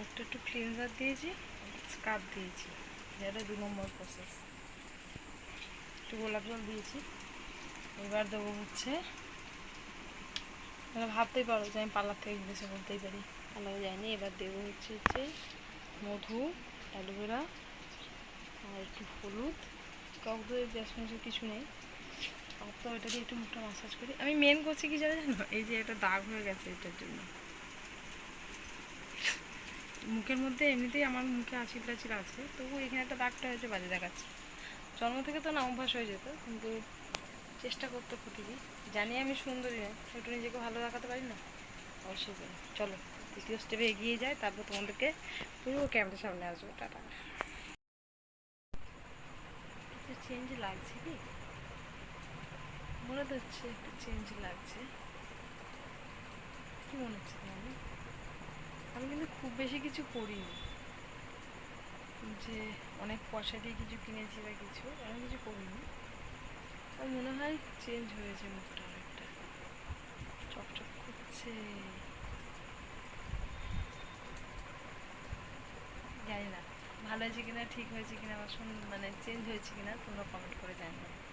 একটু ক্লিনজার দিয়েছি স্কার্ফ দিয়েছি। যেটা দু নম্বর প্রসেস একটু গোলাপ জল দিয়েছি। এবার দেবো হচ্ছে তোমরা ভাবতেই পারো যে আমি পার্লার থেকে ঘুরেছে বলতেই পারি। পার্লারে যাইনি এবার দেবো হচ্ছে হচ্ছে মধু, অ্যালোভেরা, আর একটু হলুদ। দই বেসমেসের কিছু নেই। তো এটা দিয়ে একটু মুখটা মাসাজ করি। আমি মেন করছি কি জানো জানো? এই যে এটা দাগ হয়ে গেছে এটার জন্য। মুখের মধ্যে এমনিতেই আমার মুখে আছির টাচির আছে তবু এখানে একটা দাগটা হয়েছে, বাজে দেখাচ্ছে। জন্ম থেকে তো না অভ্যাস হয়ে যেত, কিন্তু চেষ্টা করতে কি জানি আমি সুন্দরী না একটু নিজেকে ভালো দেখাতে পারি না, অবশ্যই চলো, দ্বিতীয় স্টেপে এগিয়ে যায় তারপর তোমাদেরকে পুরো ক্যামেরার সামনে আসব, টাটা। চেঞ্জ লাগছে কি? মনে তো হচ্ছে একটু চেঞ্জ লাগছে। কি মনে হচ্ছে তোমার খুব বেশি কিছু করিনি। যে অনেক পয়সা দিয়ে কিছু কিনেছি বা কিছু, এমন কিছু করিনি। আর মনে হয় চেঞ্জ হয়েছে মুখটা অনেকটা। চকচক করছে। জানি না, ভালো হয়েছে কিনা, ঠিক হয়েছে কিনা, বা মানে চেঞ্জ হয়েছে কিনা, তোমরা কমেন্ট করে টাটা